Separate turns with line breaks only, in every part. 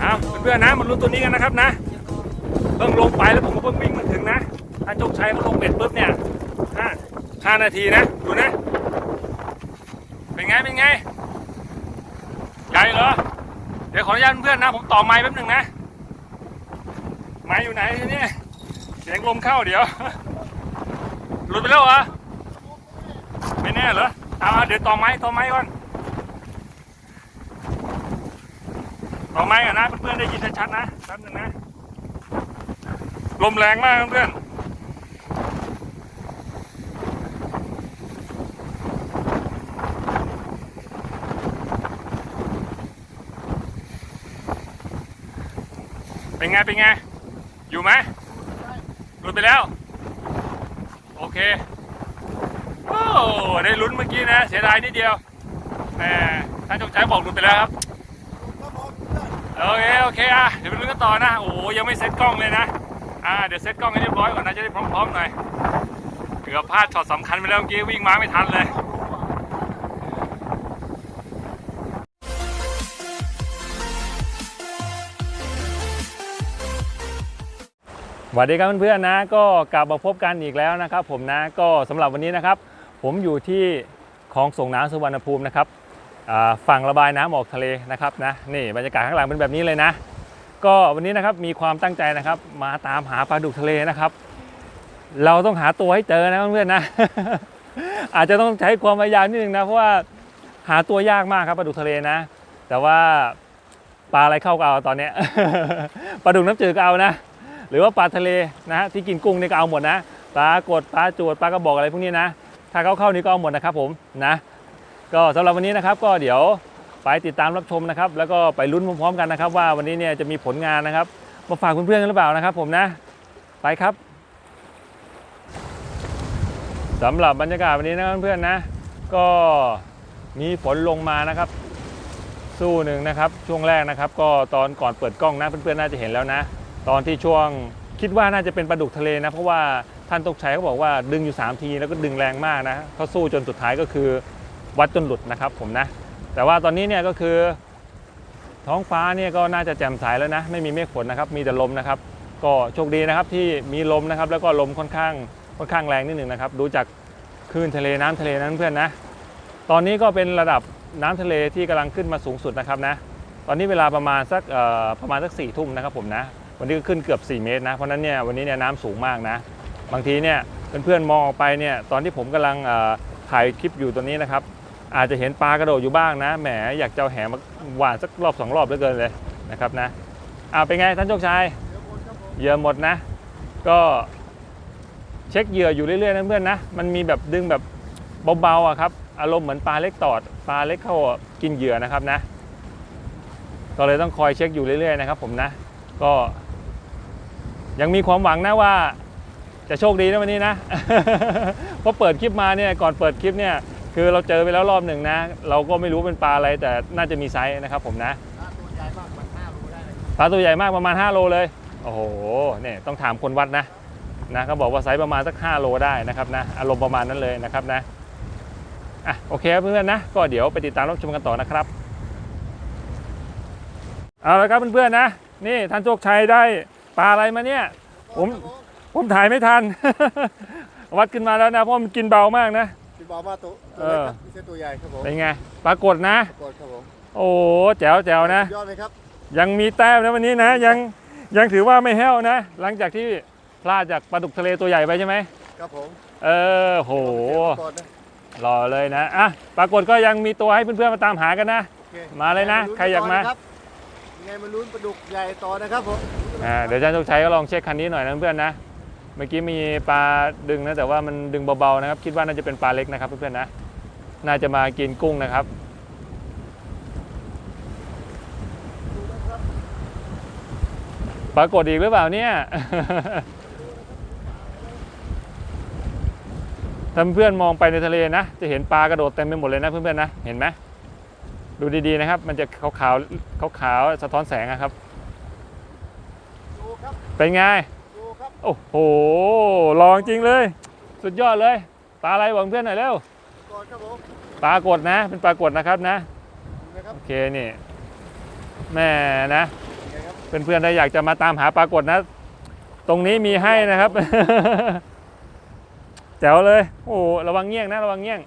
เอาเพื่อนๆนะมาลุ้นตัวนี้กันนะครับนะเพิ่งลงไปแล้วผมก็เพิ่งวิ่งมาถึงนะ ถ้าโชคชัยเขาลงเบ็ดปุ๊บเนี่ยห้าห้านาทีนะ ดูนะ เป็นไง เป็นไง ใหญ่เหรอ เดี๋ยวขออนุญาตเพื่อนๆนะ ผมต่อไม้แป๊บหนึ่งนะ ไม้อยู่ไหนทีนี่เสียงลมเข้าเดี๋ยว หลุดไปแล้วเหรอ ไม่แน่เหรอ เอาเดี๋ยวต่อไม้ต่อไม้ก่อน ต่อไม้กันนะเพื่อนๆได้ยินชัดๆนะแป๊บนึงนะ ลมแรงมากเพื่อนเป็นไง เป็นไง อยู่ไหมหลุดไปแล้ว โอเค โอ้ ได้ลุ้นเมื่อกี้นะ เสียดายนิดเดียวแหมท่านจงใจบอกหลุดไปแล้วครับ โอเคโอเคอะเดี๋ยวไปลุ้นกันต่อนะโอ้ยังไม่เซ็ตกล้องเลยนะอ่าเดี๋ยวเซ็ตกล้องให้เรียบร้อยก่อนนะจะได้พร้อมๆหน่อยเกือบพลาดช็อตสำคัญไปแล้วเมื่อกี้วิ่งมาไม่ทันเลยสวัสดีครับเพื่อนๆนะก็กลับมาพบกันอีกแล้วนะครับ ผมนะก็สำหรับวันนี้นะครับ ผมอยู่ที่คลองส่งน้ำสุวรรณภูมินะครับ ฝั่งระบายน้ำออกทะเลนะครับนะนี่บรรยากาศข้างหลังเป็นแบบนี้เลยนะ ก็วันนี้นะครับมีความตั้งใจนะครับมาตามหาปลาดุกทะเลนะครับ เราต้องหาตัวให้เจอนะเพื่อนๆนะ อาจจะต้องใช้ความพยายามนิดนึงนะเพราะว่าหาตัวยากมากครับปลาดุกทะเลนะ แต่ว่าปลาอะไรเข้าก็เอาตอนเนี้ยปลาดุกน้ำจืดก็เอานะ หรือว่าปลาทะเลนะฮะที่กินกุ้งนี่ก็เอาหมดนะปลากดปลาจวดปลากระบอกอะไรพวกนี้นะ ถ้าเขาเข้านี่ก็เอาหมดนะครับผมนะ ก็สำหรับวันนี้นะครับก็เดี๋ยวไปติดตามรับชมนะครับ แล้วก็ไปลุ้นพร้อมๆกันนะครับ ว่าวันนี้เนี่ยจะมีผลงานนะครับมาฝากเพื่อนๆกันหรือเปล่านะครับ ผมนะไปครับสำหรับบรรยากาศวันนี้นะเพื่อนๆนะ ก็มีฝนลงมานะครับ สู้หนึ่งนะครับ ช่วงแรกนะครับ ก็ตอนก่อนเปิดกล้องนะเพื่อนๆน่าจะเห็นแล้วนะ ตอนที่ช่วงคิดว่าน่าจะเป็นปลาดุกทะเลนะ เพราะว่าท่านตกชัยเขาบอกว่าดึงอยู่ 3 ทีแล้วก็ดึงแรงมากนะเขาสู้จนสุดท้ายก็คือ วัดจนหลุดนะครับผมนะ แต่ว่าตอนนี้เนี่ยก็คือ ท้องฟ้าเนี่ยก็น่าจะแจ่มใสแล้วนะ ไม่มีเมฆฝนนะครับ มีแต่ลมนะครับ ก็โชคดีนะครับที่มีลมนะครับ แล้วก็ลมค่อนข้างค่อนข้างแรงนิดหนึ่งนะครับ ดูจากคลื่นทะเลน้ำทะเลนั้นเพื่อนนะ ตอนนี้ก็เป็นระดับน้ำทะเลที่กำลังขึ้นมาสูงสุดนะครับนะ ตอนนี้เวลาประมาณสักประมาณสักสี่ทุ่มนะครับผมนะ วันนี้ก็ขึ้นเกือบ 4 เมตรนะ เพราะนั้นเนี่ยวันนี้เนี่ยน้ำสูงมากนะ บางทีเนี่ยเพื่อนๆมองออกไปเนี่ยตอนที่ผมกำลังถ่ายคลิปอยู่ตัวนี้นะครับ อาจจะเห็นปลากระโดดอยู่บ้างนะ แหมอยากจะเอาแหมาหวานสักรอบสองรอบเหลือเกินเลยนะครับนะอ่าเป็นไงท่านโชคชัยเหยื่อหมดนะ ก็เช็คเหยื่ออยู่เรื่อยๆนะเพื่อนนะมันมีแบบดึงแบบเบาๆอะครับอารมณ์เหมือนปลาเล็กตอดปลาเล็กเข้ากินเหยื่อนะครับนะ ก็เลยต้องคอยเช็คอยู่เรื่อยๆนะครับ ผมนะ ก็ยังมีความหวังนะว่า จะโชคดีนะวันนี้นะเพราะเปิดคลิปมาเนี่ยก่อนเปิดคลิปเนี่ย คือเราเจอไปแล้วรอบหนึ่งนะ เราก็ไม่รู้เป็นปลาอะไรแต่น่าจะมีไซส์นะครับผมนะปลาตัวใหญ่มากประมาณ5โลเลยโอ้โหเนี่ยต้องถามคนวัดนะนะเขาบอกว่าไซส์ประมาณสัก5โลได้นะครับนะอารมณ์ประมาณนั้นเลยนะครับนะอะโอเคครับเพื่อนๆนะก็เดี๋ยวไปติดตามรับชมกันต่อนะครับเอาละครับเพื่อนๆนะนี่ท่านโชคชัยได้ปลาอะไรมาเนี่ยผมผมถ่ายไม่ทัน วัดขึ้นมาแล้วนะเพราะมันกินเบามากนะ
พี่ บอกว่าตัว
เอ
ตัวเล็ก
อ
ครับไม่ใช่ตัวใหญ่ครับผม
เป็นไง ปรากฏนะ
กดครับผม
โอ้โหแจ๋วแจ๋วนะ
ยอดไหมครับ
ยังมีแต้มนะวันนี้นะ ยังยังถือว่าไม่แห้วนะ หลังจากที่พลาดจากปลาดุกทะเลตัวใหญ่ไปใช่ไหม
ครับผม
เออโห
กดนะ
รอเลยนะอะปรากฏก็ยังมีตัวให้เพื่อนๆมาตามหากันนะ
โอเค
มาเลยนะ
ลุ้
ใครอยากมา
ต่นะครับยังไงมาลุ้นปลาดุกใหญ่ต่อนะครับผม
อ่าเดี๋ยวอาจารย์โชคชัยก็ลองเช็คคันนี้หน่อยนะเพื่อนๆนะ เมื่อกี้มีปลาดึงนะแต่ว่ามันดึงเบาๆนะครับ คิดว่าน่าจะเป็นปลาเล็กนะครับเพื่อนๆนะน่าจะมากินกุ้งนะครับปรากฏอีกหรือเปล่าเนี่ยถ้าเพื่อนมองไปในทะเลนะ จะเห็นปลากระโดดเต็มไปหมดเลยนะเพื่อนๆนะเห็นไหมดูดีๆนะครับ มันจะขาวๆขาวๆสะท้อนแสงอะครับ
ดูครับ
เป็นไง
ดูครับ
โอ้โหลองจริงเลย สุดยอดเลย ปลาอะไรบอกเพื่อนหน่อยเร็ว
กดครับผม
ปลากดนะ เป็นปลากดนะครับนะ
ไหมครับ
โอเคนี่แม่นะ
เป็นไงครับ
เพื่อนๆถ้าอยากจะมาตามหาปรากฏนะ ตรงนี้มีให้นะครับแจ๋วเลย โอ้ระวังเงี้ยงนะ ระวังเงี้ยง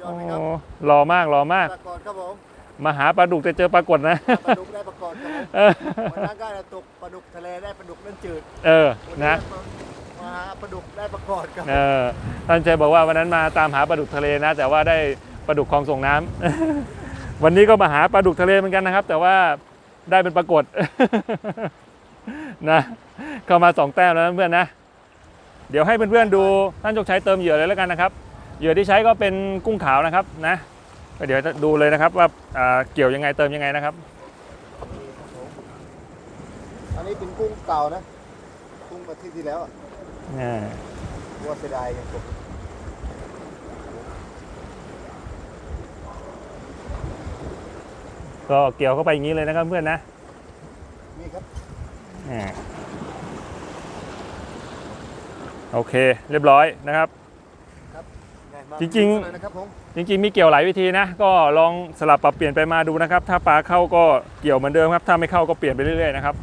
ยอ
โอ้
ดไหมครับ
หล่อมากหล่อมาก
ปรากฏครับผม
มาหาปลาดุกแต่เจอปรากฏนะ
ปลาดุกได้ปรากฏครับผม
เออ
วันนั้นก็ได้ตกปลาดุกทะเลได้ปลาดุกนั่นจืด
เออ
วัน
นะ
มาหาปลาดุกได้ปรากฏครับ
เออท่านเจบอกว่าวันนั้นมาตามหาปลาดุกทะเลนะ แต่ว่าได้ปลาดุกคลองส่งน้ำวันนี้ก็มาหาปลาดุกทะเลเหมือนกันนะครับ แต่ว่าได้เป็นปรากฏนะเข้ามาสองแต้มแล้วนะเพื่อนนะเดี๋ยวให้เพื่อนๆดูท่านโชคชัยเติมเหยื่อเลยแล้วกันนะครับเหยื่อที่ใช้ก็เป็นกุ้งขาวนะครับนะก็ เดี๋ยวจะดูเลยนะครับว่าอ่าเกี่ยวยังไงเติมยังไงนะครับ
อันนี้เป็นกุ้งเก่านะกุ้งมาที่ที่แล้วอะ
อ่า
ว่าเสียดายยังผม
ก็เกี่ยวเข้าไปอย่างนี้เลยนะครับเพื่อนนะ
นี่ครับ
อ่าโอเค เรียบร้อยนะครับ
ไมา
จริงๆ
เลยนะครับผม
จริงๆมีเกี่ยวหลายวิธีนะก็ลองสลับปรับเปลี่ยนไปมาดูนะครับ ถ้าปลาเข้าก็เกี่ยวเหมือนเดิมครับ ถ้าไม่เข้าก็เปลี่ยนไปเรื่อยๆนะครับ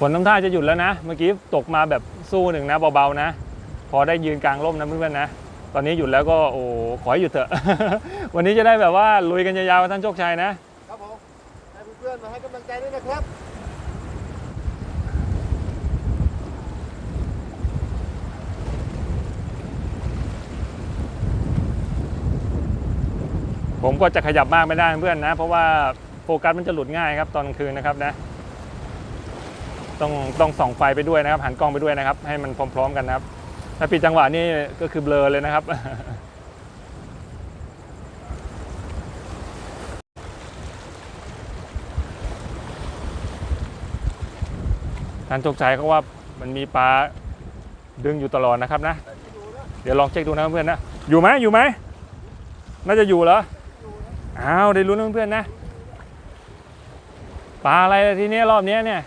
ฝนน้ำท่าจะหยุดแล้วนะ เมื่อกี้ตกมาแบบสู้หนึ่งนะเบาๆนะ พอได้ยืนกลางร่มนะเพื่อนๆนะ ตอนนี้หยุดแล้วก็โอ้ขอให้หยุดเถอะ วันนี้จะได้แบบว่าลุยกันยาวๆกับท่านโชคชัยนะ
ครับผมให้เพื่อนๆมาให้กำลังใจด้วยนะครับ
ผมก็จะขยับมากไม่ได้เพื่อนนะ เพราะว่าโฟกัสมันจะหลุดง่ายครับตอนกลางคืนนะครับนะ ต้องต้องส่องไฟไปด้วยนะครับ หันกล้องไปด้วยนะครับ ให้มันพร้อม ๆ กันนะครับ ถ้าปิดจังหวะนี่ก็คือเบลอเลยนะครับท่านโชคชัยเขาว่ามันมีปลาดึงอยู่ตลอดนะครับนะ เดี๋ยวลองเช็คดูนะเพื่อนนะ อยู่ไหมอยู่ไหม น่าจะอยู่เหรอ อ้าว ได้รู้นะเพื่อนนะ ปลาอะไรทีนี้รอบนี้เนี่ย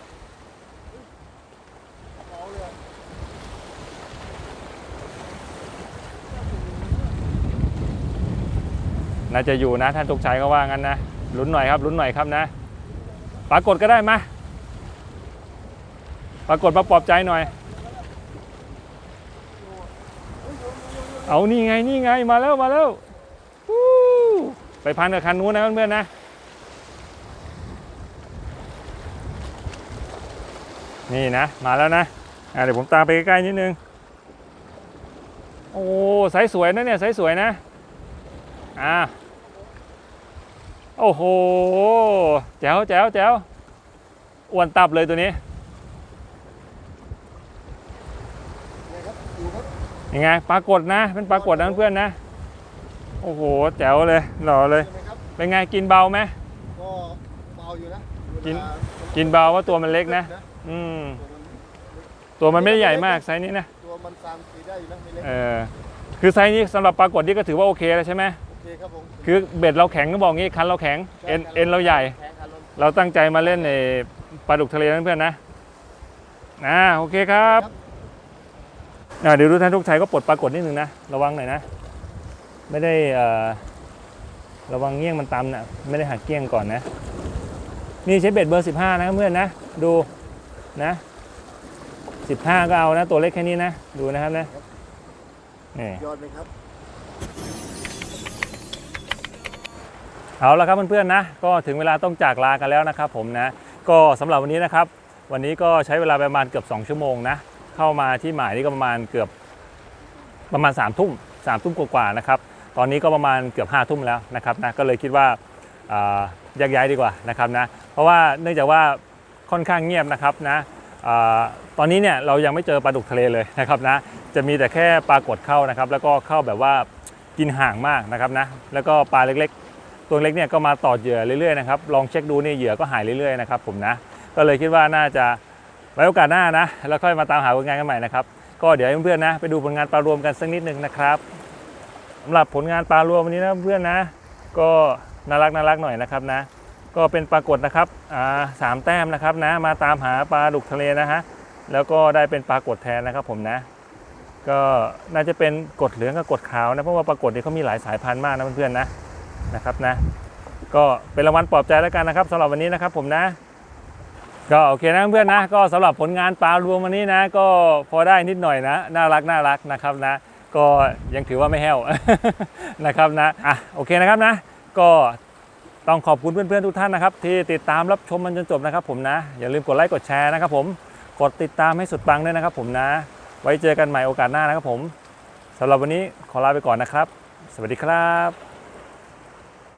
น่าจะอยู่นะท่านตกชัยก็ว่างั้นนะลุ้นหน่อยครับลุ้นหน่อยครับนะ ปรากฏก็ได้มาปรากฏมาปลอบใจหน่อย เอานี่ไงนี่ไงมาแล้วมาแล้วไปพันกับคันนู้นนะเพื่อนๆนะนี่นะมาแล้วนะเดี๋ยวผมตามไปใกล้ๆนิดนึง โอ้ไซส์สวยนะเนี่ยไซส์สวยนะ อ่าโอ้โห แจ๋วแจ๋วแจ๋วอ้วนตับเลยตัวนี้
นี่ครับอยู่ครับ
ยังไงปรากฏนะ เป็นปรากฏนะเพื่อนๆนะ โอ้โห แจ๋วเลย หล่อเลย
ใช่ไหมครับ
เป็นไงกินเบาไหม
ก็เบาอยู่นะ
กิน
เวลา
กินเบาว่าตัวมันเล็กนะ อืม ตัวมันไม่ได้ใหญ่มากไซส์นี้นะ
ตัวมันตามสีได้อยู่นะไม่เล็ก
เออ คือไซส์นี้สำหรับปรากฏนี่ก็ถือว่าโอเคแล้วใช่ไหม
โอ เคครับผม
คือเบ็ดเราแข็งก็บอกงี้คันเราแข็งเอ็นเอ็นเราใหญ่
แข็งคันลม
เราตั้งใจมาเล่นในปลาดุกทะเลนะเพื่อนๆนะนะโอเคครับอ่าเดี๋ยวดูท่านทุกชัยก็ปลดปรากฏนิดนึงนะ ระวังหน่อยนะ ไม่ได้เอ่อระวังเงี้ยงมันตำนะไม่ได้หักเกี้ยงก่อนนะ นี่ใช้เบ็ดเบอร์ 15 นะเพื่อนนะ ดูนะ 15 ก็เอานะ ตัวเล็กแค่นี้นะ ดูนะครับนะนี่
ยอดไหมครับ
เอาละครับเพื่อนๆนะก็ถึงเวลาต้องจากลากันแล้วนะครับผมนะก็สำหรับวันนี้นะครับ วันนี้ก็ใช้เวลาประมาณเกือบ 2 ชั่วโมงนะเข้ามาที่หมายนี่ก็ประมาณเกือบประมาณ3ามทุ่มสามทุ่มกว่าๆนะครับตอนนี้ก็ประมาณเกือบ5้าทุ่มแล้วนะครับนะก็เลยคิดว่าอ่าแยกย้ายดีกว่านะครับนะเพราะว่าเนื่องจากว่าค่อนข้างเงียบนะครับนะอตอนนี้เนี่ยเรายังไม่เจอปลาดุกทะเลเลยนะครับนะจะมีแต่แค่ปลากดเข้านะครับแล้วก็เข้าแบบว่ากินห่างมากนะครับนะแล้วก็ปลาเล็กๆ ตัวเล็กเนี่ยก็มาต่อเหยื่อเรื่อยๆนะครับลองเช็คดูนี่เหยื่อก็หายเรื่อยๆนะครับผมนะก็เลยคิดว่าน่าจะไว้โอกาสหน้านะแล้วค่อยมาตามหาผลงานกันใหม่นะครับก็เดี๋ยวเพื่อนๆนะไปดูผลงานปลารวมกันสักนิดนึงนะครับสำหรับผลงานปลารวมวันนี้นะเพื่อนนะ ก็น่ารักน่ารักหน่อยนะครับนะ ก็เป็นปรากฏนะครับอ่าสามแต้มนะครับนะมาตามหาปลาดุกทะเลนะฮะแล้วก็ได้เป็นปลากดแทนนะครับผมนะ ก็น่าจะเป็นกดเหลืองกับกดขาวนะเพราะว่าปรากฏเนี่ยเขามีหลายสายพันธุ์มากนะเพื่อนๆนะ นะครับนะก็เป็นรางวัลปลอบใจแล้วกันนะครับสำหรับวันนี้นะครับผมนะ ก็โอเคนะเพื่อนนะ ก็สำหรับผลงานปลารวมวันนี้นะ ก็พอได้นิดหน่อยนะ น่ารักน่ารักนะครับนะ ก็ยังถือว่าไม่แห้วนะครับนะอะโอเคนะครับนะ ก็ต้องขอบคุณเพื่อนๆทุกท่านนะครับ ที่ติดตามรับชมมันจนจบนะครับ ผมนะ อย่าลืมกดไลค์กดแชร์นะครับผมกดติดตามให้สุดปังด้วยนะครับ ผมนะ ไว้เจอกันใหม่โอกาสหน้านะครับผมสำหรับวันนี้ขอลาไปก่อนนะครับ สวัสดีครับ